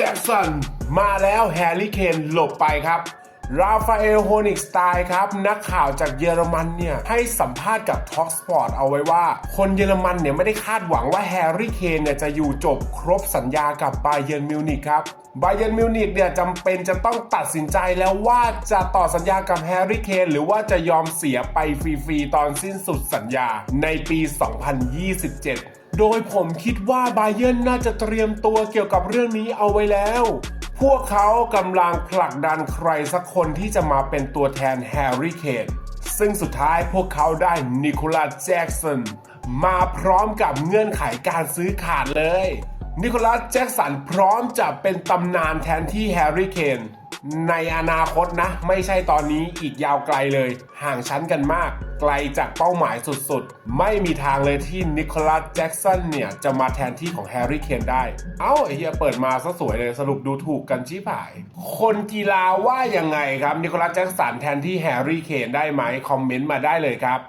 แจ็คสันมาแล้วแฮร์รี่เคนหลบไปครับราฟาเอลโฮนิกสไตล์ครับ นักข่าวจากเยอรมันเนี่ย ให้สัมภาษณ์กับท็อกสปอร์ตเอาไว้ว่า คนเยอรมันเนี่ย ไม่ได้คาดหวังว่าแฮร์รี่เคนเนี่ย จะอยู่จบครบสัญญากับบาเยิร์นมิวนิกครับบาเยิร์นมิวนิกเนี่ยจำเป็นจะต้องตัดสินใจแล้วว่าจะต่อสัญญากับแฮร์รี่เคนหรือว่าจะยอมเสียไปฟรีๆตอนสิ้นสุดสัญญาในปี 2027 โดยผมคิดว่าไบเยิร์นน่าจะเตรียมตัวเกี่ยวกับเรื่องนี้เอาไว้แล้ว พวกเขากำลังผลักดันใครสักคนที่จะมาเป็นตัวแทนแฮร์รี่เคนซึ่งสุดท้ายพวกเขาได้นิโคลัสแจ็กสันมาพร้อมกับเงื่อนไขการซื้อขาดเลย นิโคลัสแจ็กสันพร้อมจะเป็นตำนานแทนที่แฮร์รี่เคน ในอนาคตนะ ไม่ใช่ตอนนี้อีกยาวไกลเลย ห่างชั้นกันมาก ไกลจากเป้าหมายสุดๆ ไม่มีทางเลยที่นิโคลัสแจ็กสันเนี่ย จะมาแทนที่ของแฮร์รี่เคนได้ เอ้าเฮียเปิดมาซะสวยเลยสรุปดูถูกกันชิบหาย คนกีฬาว่ายังไงครับนิโคลัสแจ็กสันแทนที่แฮร์รี่เคนได้ไหมคอมเมนต์มาได้เลยครับ